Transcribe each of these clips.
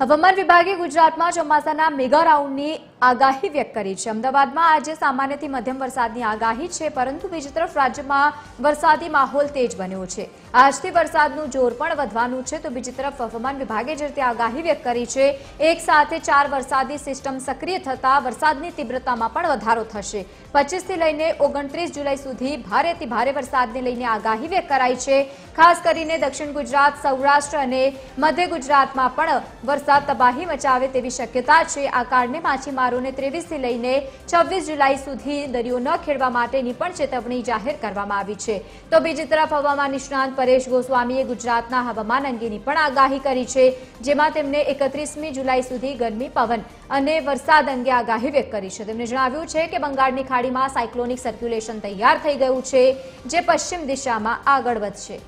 હવામાન વિભાગે ગુજરાતમાં ચોમાસાના મેગા રાઉન્ડની આગાહી વ્યક્ત કરી છે. અમદાવાદમાં આજે સામાન્યથી મધ્યમ વરસાદની આગાહી છે, પરંતુ બીજી તરફ રાજ્યમાં વરસાદી માહોલ તેજ બન્યો છે. આજથી વરસાદનું જોર પણ વધવાનું છે, તો બીજી તરફ હવામાન વિભાગે જે રીતે આગાહી વ્યક્ત કરી છે, એક સાથે ચાર વરસાદી સિસ્ટમ સક્રિય થતા વરસાદની તીવ્રતામાં પણ વધારો થશે. પચીસથી લઈને ઓગણત્રીસ જુલાઈ સુધી ભારેથી ભારે વરસાદને લઈને આગાહી વ્યક્ત કરાઈ છે. ખાસ કરીને દક્ષિણ ગુજરાત, સૌરાષ્ટ્ર અને મધ્ય ગુજરાતમાં પણ વરસાદ તબાહી મચાવે તેવી શક્યતા છે. આ કારણે માછીમારોને ત્રેવીસથી લઈને છવ્વીસ જુલાઈ સુધી દરિયો ન ખેડવા માટેની પણ ચેતવણી જાહેર કરવામાં આવી છે. તો બીજી તરફ હવામાન નિષ્ણાંત પરેશ ગોસ્વામીએ ગુજરાતના હવામાન અંગેની પણ આગાહી કરી છે, જેમાં તેમણે એકત્રીસમી જુલાઈ સુધી ગરમી, પવન અને વરસાદ અંગે આગાહી વ્યક્ત કરી છે. તેમણે જણાવ્યું છે કે બંગાળની ખાડીમાં સાયક્લોનિક સર્ક્યુલેશન તૈયાર થઈ ગયું છે, જે પશ્ચિમ દિશામાં આગળ વધશે.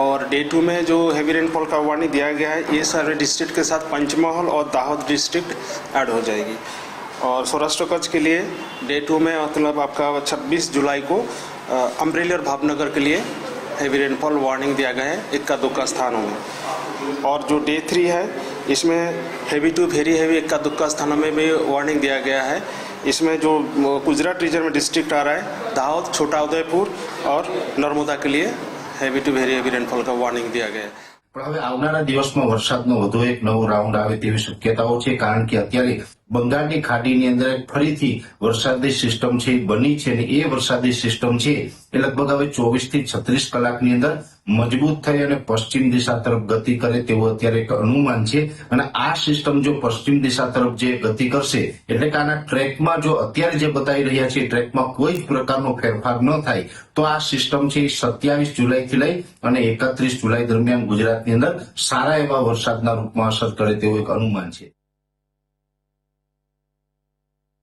और डे टू में जो हैवी रेनफॉल का वार्निंग दिया गया है, ये सारे डिस्ट्रिक्ट के साथ पंचमहल और दाहोद डिस्ट्रिक्ट ऐड हो जाएगी। और सौराष्ट्र कच्छ के लिए डे टू में मतलब आपका 26 जुलाई को अम्ब्रेली और भावनगर के लिए हैवी रेनफॉल वार्निंग दिया गया है इक्का दुक्का स्थानों में। और जो डे थ्री है, इसमें हैवी टू वेरी हैवी इक्का दुक्का स्थानों में भी वार्निंग दिया गया है। इसमें जो गुजरात रीजन में डिस्ट्रिक्ट आ रहा है, दाहोद, छोटा उदयपुर और नर्मदा के लिए heavy to very heavy rainfall કા વોર્નિંગ દિયા ગયા. પણ હવે આવનારા દિવસમાં વરસાદનો વધુ એક નવો રાઉન્ડ આવે તેવી શક્યતાઓ છે કારણ કે અત્યારે બંગાળની ખાડીની અંદર ફરીથી વરસાદી સિસ્ટમ છે, બની છે અને એ વરસાદી સિસ્ટમ છે એ લગભગ હવે ચોવીસથી છત્રીસ કલાકની અંદર મજબૂત થઈ અને પશ્ચિમ દિશા તરફ ગતિ કરે તેવું અત્યારે એક અનુમાન છે. અને આ સિસ્ટમ જો પશ્ચિમ દિશા તરફ જે ગતિ કરશે, એટલે કે આના ટ્રેકમાં જો અત્યારે જે બતાવી રહ્યા છે, ટ્રેકમાં કોઈ જ પ્રકારનો ફેરફાર ન થાય, તો આ સિસ્ટમ છે સત્યાવીસ જુલાઈથી લઈ અને એકત્રીસ જુલાઈ દરમિયાન ગુજરાતની અંદર સારા એવા વરસાદના રૂપમાં અસર કરે તેવું એક અનુમાન છે.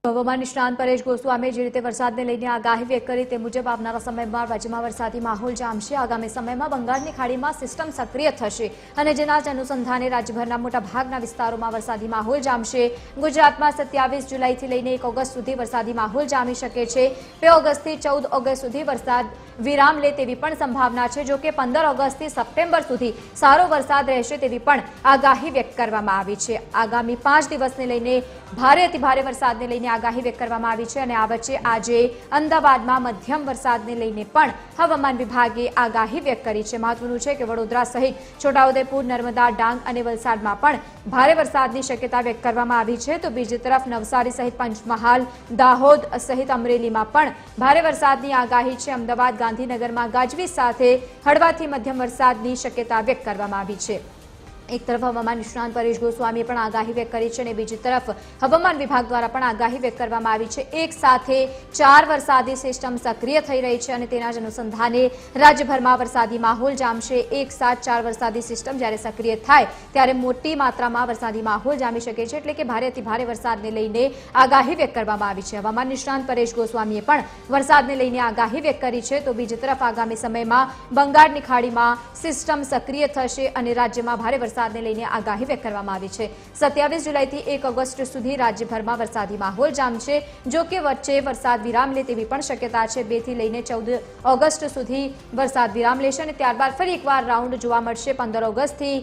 હવામાન નિષ્ણાંત પરેશ ગોસ્વામીએ જે રીતે વરસાદને લઈને આગાહી વ્યક્ત કરી તે મુજબ આવનારા સમયમાં રાજ્યમાં વરસાદી માહોલ જામશે. આગામી સમયમાં બંગાળની ખાડીમાં સિસ્ટમ સક્રિય થશે અને જેના જ અનુસંધાને રાજ્યભરના મોટા ભાગના વિસ્તારોમાં વરસાદી માહોલ જામશે. ગુજરાતમાં સત્યાવીસ જુલાઈથી લઈને એક ઓગસ્ટ સુધી વરસાદી માહોલ જામી શકે છે. બે ઓગસ્ટથી ચૌદ ઓગસ્ટ સુધી વરસાદ વિરામ લે તેવી પણ સંભાવના છે, જો કે પંદર ઓગસ્ટથી સપ્ટેમ્બર સુધી સારો વરસાદ રહેશે તેવી પણ આગાહી વ્યક્ત કરવામાં આવી છે. આગામી પાંચ દિવસને લઈને ભારેથી ભારે વરસાદને લઈને આગાહી વ્યક્ત કરવામાં આવી છે અને આ વચ્ચે આજે અમદાવાદમાં મધ્યમ વરસાદને લઈને પણ હવામાન વિભાગે આગાહી વ્યક્ત કરી છે. મહત્વનું છે કે વડોદરા સહિત છોટાઉદેપુર, નર્મદા, ડાંગ અને વલસાડમાં પણ ભારે વરસાદની શક્યતા વ્યક્ત કરવામાં આવી છે. તો બીજી તરફ નવસારી સહિત પંચમહાલ, દાહોદ સહિત અમરેલીમાં પણ ભારે વરસાદની આગાહી છે. અમદાવાદ, ગાંધીનગરમાં ગાજવીજ સાથે હળવાથી મધ્યમ વરસાદની શક્યતા વ્યક્ત કરવામાં આવી છે. એક તરફ હવામાન નિષ્ણાંત પરેશ ગોસ્વામીએ પણ આગાહી વ્યક્ત કરી છે અને બીજી તરફ હવામાન વિભાગ દ્વારા પણ આગાહી વ્યક્ત કરવામાં આવી છે. એક સાથે ચાર વરસાદી સિસ્ટમ સક્રિય થઈ રહી છે અને તેના જ અનુસંધાને રાજ્યભરમાં વરસાદી માહોલ જામશે. એક સાથ ચાર વરસાદી સિસ્ટમ જ્યારે સક્રિય થાય ત્યારે મોટી માત્રામાં વરસાદી માહોલ જામી શકે છે. એટલે કે ભારેથી ભારે વરસાદને લઈને આગાહી વ્યક્ત કરવામાં આવી છે. હવામાન નિષ્ણાંત પરેશ ગોસ્વામીએ પણ વરસાદને લઈને આગાહી વ્યક્ત કરી છે. તો બીજી તરફ આગામી સમયમાં બંગાળની ખાડીમાં સિસ્ટમ સક્રિય થશે અને રાજ્યમાં ભારે વરસાદને લઈને આગાહી વ્યક્ત કરવામાં આવી છે. સત્યાવીસ જુલાઈથી એક ઓગસ્ટ સુધી રાજ્યભરમાં વરસાદી માહોલ જામશે જો કે વચ્ચે વરસાદ વિરામ લે તેવી પણ શક્યતા છે. બેથી લઈને ચૌદ ઓગસ્ટ સુધી વરસાદ વિરામ લેશે અને ત્યારબાદ ફરી એકવાર રાઉન્ડ જોવા મળશે. પંદર ઓગસ્ટથી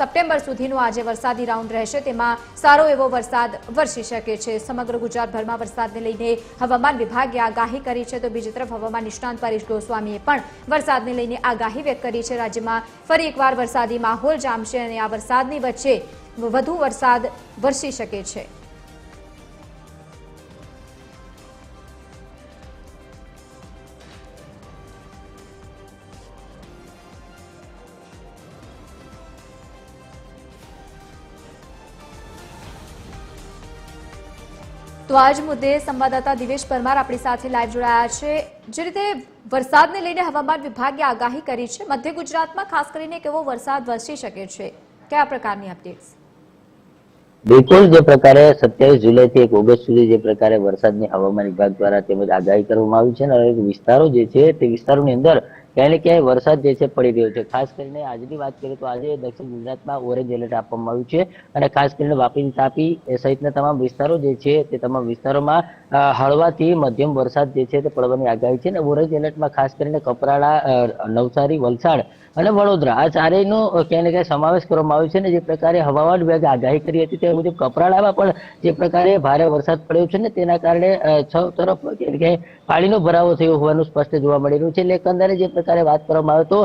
સપ્ટેમ્બર સુધીનો આજે વરસાદી રાઉન્ડ રહેશે. તેમાં સારો એવો વરસાદ વરસી શકે છે. સમગ્ર ગુજરાતભરમાં વરસાદને લઈને હવામાન વિભાગે આગાહી કરી છે. તો બીજી તરફ હવામાન નિષ્ણાંત પરેશ ગોસ્વામીએ પણ વરસાદને લઈને આગાહી વ્યક્ત કરી છે. રાજ્યમાં ફરી એકવાર વરસાદી માહોલ જામશે. અને આ વરસાદની વચ્ચે વધુ વરસાદ વરસી શકે છે. તો આજ મુદ્દે સંવાદદાતા દિવેશ પરમાર આપણી સાથે લાઈવ જોડાયા છે. જે રીતે વરસાદને લઈને હવામાન વિભાગે આગાહી કરી છે. મધ્ય ગુજરાતમાં ખાસ કરીને કેવો વરસાદ વરસી શકે છે. કયા પ્રકારની અપડેટ્સ બિલકુલ, જે પ્રકારે સત્યાવીસ જુલાઈથી એક ઓગસ્ટ સુધી જે પ્રકારે વરસાદની હવામાન વિભાગ દ્વારા તેમજ આગાહી કરવામાં આવી છે અને વિસ્તારો જે છે તે વિસ્તારોની અંદર ક્યાંય ને ક્યાંય વરસાદ જે છે પડી રહ્યો છે. ખાસ કરીને આજની વાત કરીએ તો આજે દક્ષિણ ગુજરાતમાં ઓરેન્જ એલર્ટ આપવામાં આવ્યું છે અને ખાસ કરીને વાપી તાપી સહિતના તમામ વિસ્તારો જે છે તે તમામ વિસ્તારોમાં હળવાથી મધ્યમ વરસાદ જે છે તે પડવાની આગાહી છે અને ઓરેન્જ એલર્ટમાં ખાસ કરીને કપરાડા નવસારી, વલસાડ અને વડોદરા આ ચારેયનો ક્યાંય ને ક્યાંય સમાવેશ કરવામાં આવ્યો છે અને જે પ્રકારે હવામાન વિભાગે આગાહી કરી હતી તે મુજબ કપરાડામાં પણ જે પ્રકારે ભારે વરસાદ પડ્યો છે ને તેના કારણે છ તરફ ક્યાંય પાણીનો ભરાવો થયો હોવાનું સ્પષ્ટ જોવા મળી રહ્યું છે. એટલે એકંદરે જે પ્રકારે વાત કરવામાં આવે તો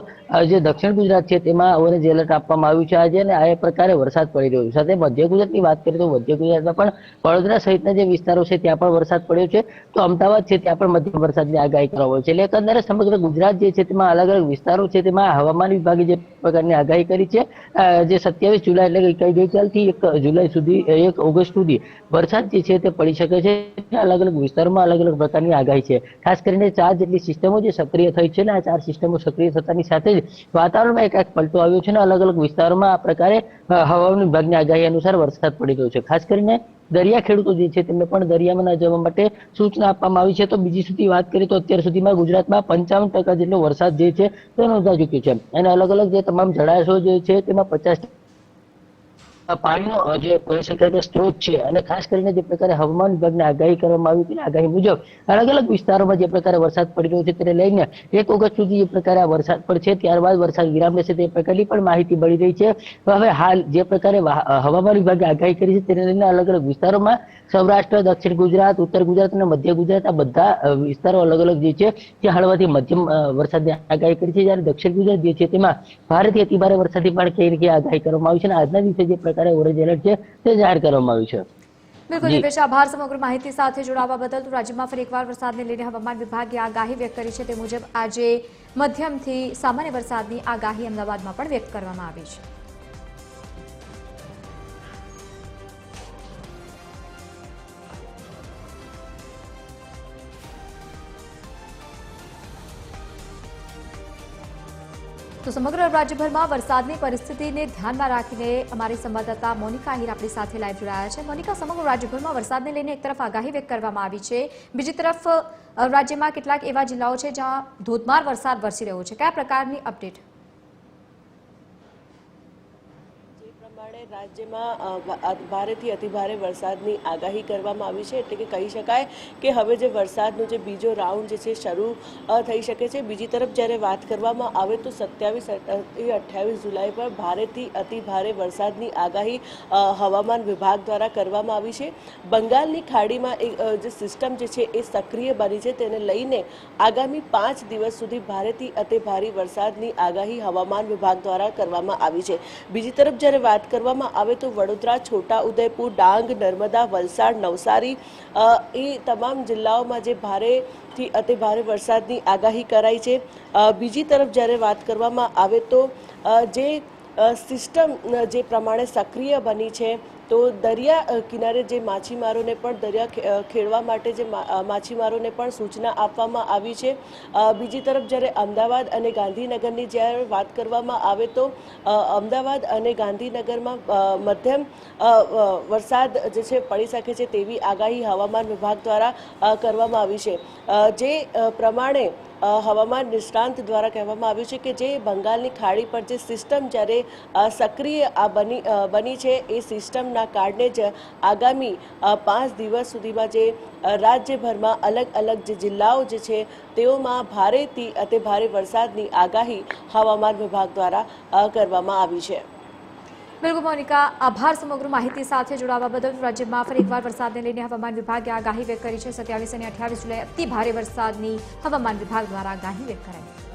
જે દક્ષિણ ગુજરાત છે તેમાં ઓરેન્જ એલર્ટ આપવામાં આવ્યું છે આજે અને આ પ્રકારે વરસાદ પડી રહ્યો છે. સાથે મધ્ય ગુજરાતની વાત કરીએ તો મધ્ય ગુજરાતમાં પણ વડોદરા સહિતના જે વિસ્તારો છે ત્યાં પણ વરસાદ પડ્યો છે. તો અમદાવાદ છે ત્યાં પણ મધ્યમ વરસાદની આગાહી કરવામાં આવી છે. એટલે એકંદરે સમગ્ર ગુજરાત જે છે તેમાં અલગ અલગ વિસ્તારો છે તેમાં હવામાન વિભાગે જે પ્રકારની આગાહી કરી છે. જે સત્યાવીસ જુલાઈ એટલે કે ગઈ- ગઈકાલથી એક જુલાઈ સુધી, એક ઓગસ્ટ સુધી વરસાદ જે છે તે પડી શકે છે અલગ અલગ વિસ્તારોમાં અલગ અલગ પ્રકારની આગાહી છે. ખાસ કરીને ચાર જેટલી સિસ્ટમો જે સક્રિય થઈ છે ને, આ ચાર સિસ્ટમો સક્રિય થતાની સાથે જ વાતાવરણમાં એક એક પલટો આવ્યો છે ને અલગ અલગ વિસ્તારોમાં આ પ્રકારે હવામાન વિભાગની આગાહી અનુસાર વરસાદ પડી ગયો છે. ખાસ કરીને દરિયા ખેડૂતો જે છે, તેમને પણ દરિયામાં ના જવા માટે સૂચના આપવામાં આવી છે. તો બીજી સુધી વાત કરીએ તો અત્યાર સુધીમાં ગુજરાતમાં પંચાવન ટકા જેટલો વરસાદ જે છે તે નોંધાઈ ચૂક્યો છે. અને અલગ અલગ જે તમામ જળાશયો જે છે, તેમાં પચાસ પાણીનો જે કહી શકાય કે સ્ત્રોત છે, અને ખાસ કરીને જે પ્રકારે હવામાન વિભાગની આગાહી કરવામાં આવી હતી આગાહી મુજબ અલગ અલગ વિસ્તારોમાં જે પ્રકારે વરસાદ પડી રહ્યો છે તેને લઈને એક ઓગસ્ટ સુધી જે પ્રકારે આ વરસાદ પડશે, ત્યારબાદ વરસાદ વિરામ લેશે તે પ્રકારની પણ માહિતી મળી રહી છે. હવે હાલ જે પ્રકારે હવામાન વિભાગે આગાહી કરી છે તેને લઈને અલગ અલગ વિસ્તારોમાં સૌરાષ્ટ્ર, દક્ષિણ ગુજરાત, ઉત્તર ગુજરાત અને મધ્ય ગુજરાત આ બધા વિસ્તારો અલગ અલગ જે છે, ત્યાં હળવાથી મધ્યમ વરસાદની આગાહી કરી છે. જ્યારે દક્ષિણ ગુજરાત જે છે તેમાં ભારેથી અતિભારે વરસાદની પણ કઈ રીતે આગાહી કરવામાં આવી છે અને આજના દિવસે જે પ્રકારે ઓરેન્જ એલર્ટ છે તે જાહેર કરવામાં આવ્યું છે. બિલકુલ જી. આભાર. સમગ્ર માહિતી સાથે જોડાવા બદલ તો રાજ્યમાં ફરી એકવાર વરસાદને લઈને હવામાન વિભાગે આગાહી વ્યક્ત કરી છે તે મુજબ આજે મધ્યમથી સામાન્ય વરસાદની આગાહી અમદાવાદમાં પણ વ્યક્ત કરવામાં આવી છે. તો સમગ્ર રાજ્યભરમાં વરસાદની પરિસ્થિતિને ધ્યાનમાં રાખીને અમારી સંવાદદાતા મોનિકા આહિર આપણી સાથે લાઈવ જોડાયા છે. મોનિકા, સમગ્ર રાજ્યભરમાં વરસાદને લઈને એક તરફ આગાહી વ્યક્ત કરવામાં આવી છે. બીજી તરફ રાજ્યમાં કેટલાક એવા જિલ્લાઓ છે જ્યાં ધોધમાર વરસાદ વરસી રહ્યો છે. કયા પ્રકારની અપડેટ જે રાજ્યમાં ભારેથી અતિભારે વરસાદની આગાહી કરવામાં આવી છે એટલે કે કહી શકાય કે હવે જે વરસાદનો જે બીજો રાઉન્ડ જે છે શરૂ થઈ શકે છે. બીજી તરફ જ્યારે વાત કરવામાં આવે તો સત્યાવીસ અઠ્યાવીસ જુલાઈ પર ભારેથી અતિભારે વરસાદની આગાહી હવામાન વિભાગ દ્વારા કરવામાં આવી છે. બંગાળની ખાડીમાં જે સિસ્ટમ જે છે એ સક્રિય બની છે. તેને લઈને આગામી પાંચ દિવસ સુધી ભારેથી અતિ ભારે વરસાદની આગાહી હવામાન વિભાગ દ્વારા કરવામાં આવી છે. બીજી તરફ જ્યારે વાત કરવામાં આવે તો વડોદરા, છોટા ઉદયપુર, ડાંગ, નર્મદા, વલસાડ, નવસારી એ તમામ જિલ્લાઓમાં જે ભારેથી અતિ ભારે વરસાદની આગાહી કરાઈ છે. બીજી તરફ જ્યારે વાત કરવામાં આવે તો જે સિસ્ટમ જે પ્રમાણે સક્રિય બની છે તો દરિયા કિનારે જે માછીમારોને પણ દરિયા ખેડવા માટે જે માછીમારોને પણ સૂચના આપવામાં આવી છે. બીજી તરફ જ્યારે અમદાવાદ અને ગાંધીનગરની જ્યારે વાત કરવામાં આવે તો અમદાવાદ અને ગાંધીનગરમાં મધ્યમ વરસાદ જે છે પડી શકે છે તેવી આગાહી હવામાન વિભાગ દ્વારા કરવામાં આવી છે. જે પ્રમાણે હવામાન નિષ્ણાંત દ્વારા કહેવામાં આવ્યું છે કે જે બંગાળની ખાડી પર જે સિસ્ટમ જ્યારે સક્રિય આ બની બની છે, એ સિસ્ટમના કારણે જ આગામી પાંચ દિવસ સુધીમાં જે રાજ્યભરમાં અલગ અલગ જે જિલ્લાઓ જે છે, તેઓમાં ભારેથી અતિ ભારે વરસાદની આગાહી હવામાન વિભાગ દ્વારા કરવામાં આવી છે. બિલકુલ મોનિકા આભાર સમગ્ર માહિતી સાથે જોડાવા બદલ રાજ્યમાં ફરી એકવાર વરસાદને લઈને હવામાન વિભાગે આગાહી વ્યક્ત કરી છે. સત્યાવીસ અને અઠ્યાવીસ જુલાઈ અતિ ભારે વરસાદની હવામાન વિભાગ દ્વારા આગાહી વ્યક્ત કરાઈ.